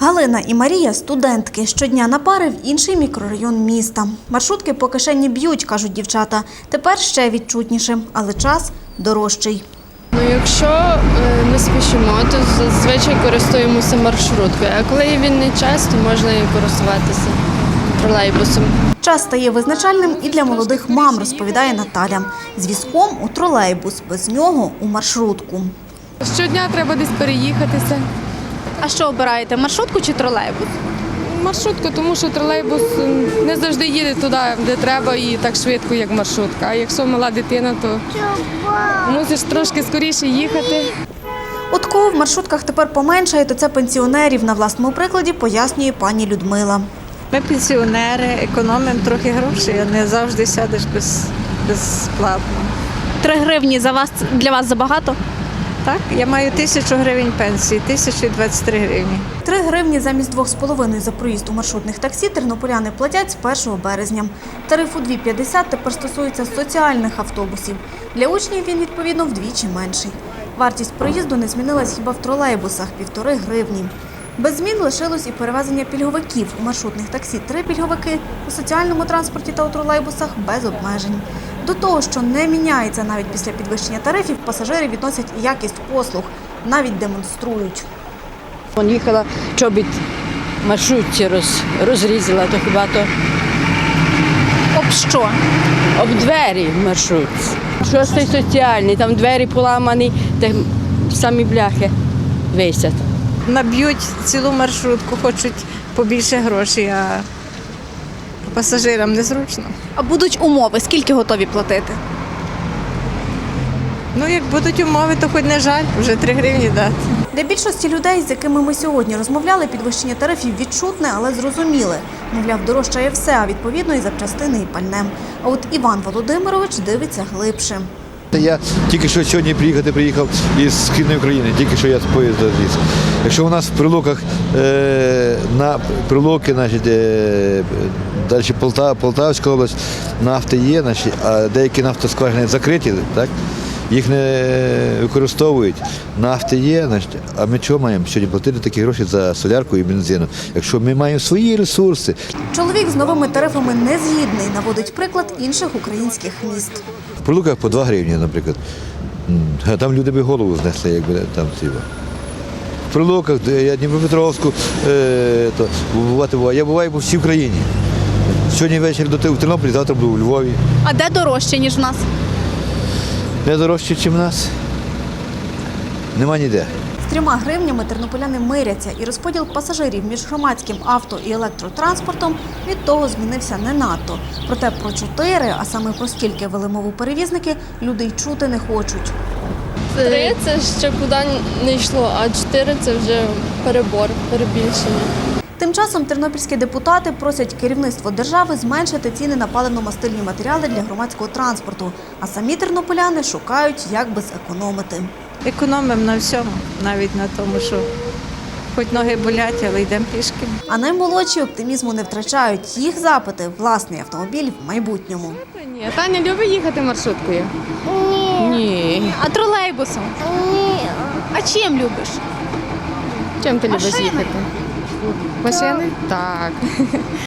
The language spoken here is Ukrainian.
Галина і Марія студентки. Щодня на пари в інший мікрорайон міста. Маршрутки по кишені б'ють, кажуть дівчата. Тепер ще відчутніше, але час дорожчий. Ну, якщо е, ми спішимо, то зазвичай користуємося маршруткою. А коли є вільний час, то можна і користуватися тролейбусом. Час стає визначальним і для молодих мам, розповідає Наталя. З візком у тролейбус, без нього у маршрутку. Щодня треба десь переїхатися. А що обираєте? Маршрутку чи тролейбус? Маршрутка, тому що тролейбус не завжди їде туди, де треба, і так швидко, як маршрутка. А якщо мала дитина, то мусиш трошки скоріше їхати. От кого в маршрутках тепер поменшає, то це пенсіонерів. На власному прикладі пояснює пані Людмила. Ми пенсіонери, економимо трохи грошей, а не завжди сядеш без, безплатно. Три гривні за вас для вас забагато? Так, я маю тисячу гривень пенсії, тисячу двадцять 23 гривні. Три гривні замість 2,5 за проїзд у маршрутних таксі тернополяни платять з 1 березня. Тариф у 2,50 тепер стосується соціальних автобусів. Для учнів він, відповідно, вдвічі менший. Вартість проїзду не змінилась хіба в тролейбусах – півтори гривні. Без змін лишилось і перевезення пільговиків. У маршрутних таксі три пільговики, у соціальному транспорті та у тролейбусах без обмежень. До того, що не міняється навіть після підвищення тарифів, пасажири відносять якість послуг, навіть демонструють. Вон їхала чобіт в маршрутці роз, розрізала, то хіба то Об що? об двері в маршрутці. Шостий соціальний, там двері поламані, де самі бляхи висять. Наб'ють цілу маршрутку, хочуть побільше грошей, а пасажирам незручно. А будуть умови, скільки готові платити? Ну, як будуть умови, то хоч не жаль, вже 3 гривні дати. Для більшості людей, з якими ми сьогодні розмовляли, підвищення тарифів відчутне, але зрозуміле. Мовляв, дорожчає все, а відповідно і запчастини, і пальне. А от Іван Володимирович дивиться глибше. Я тільки що сьогодні приїхати приїхав із Східної України, тільки що я з поїзда зліз. Якщо у нас в прилуках е, на прилуки, значить, е, далі Полтава, Полтавська область, нафти є, значить, а деякі нафтоскважини закриті, так? Їх не використовують. Нафти є, а ми чого маємо сьогодні платити такі гроші за солярку і бензину? Якщо ми маємо свої ресурси, Чоловік з новими тарифами не згідний, наводить приклад інших українських міст. В прилуках по 2 гривні, наприклад. А там люди би голову знесли, якби там ці. В прилуках, де я Дніпропетровську, е, то бувати буває. Я буваю по всій Україні. Сьогодні ввечері до в Тернополі, завтра буду у Львові. А де дорожче, ніж в нас? Не дорожче, ніж в нас. Нема ніде. З трьома гривнями тернополяни миряться, і розподіл пасажирів між громадським авто і електротранспортом від того змінився не надто. Проте про чотири, а саме про скільки вели мову перевізники, люди й чути не хочуть. Три це ще куди не йшло, а чотири це вже перебор, перебільшення. Тим часом тернопільські депутати просять керівництво держави зменшити ціни на паливно-мастильні матеріали для громадського транспорту, а самі тернополяни шукають, як би зекономити. Економимо на всьому, навіть на тому, що хоч ноги болять, але йдемо пішки. А наймолодші оптимізму не втрачають. Їх запити власний автомобіль в майбутньому. Ні, Таня любить їхати маршруткою. Ні. А тролейбусом? Ні. А чим любиш? Чим ти любиш їхати? Машини? Так.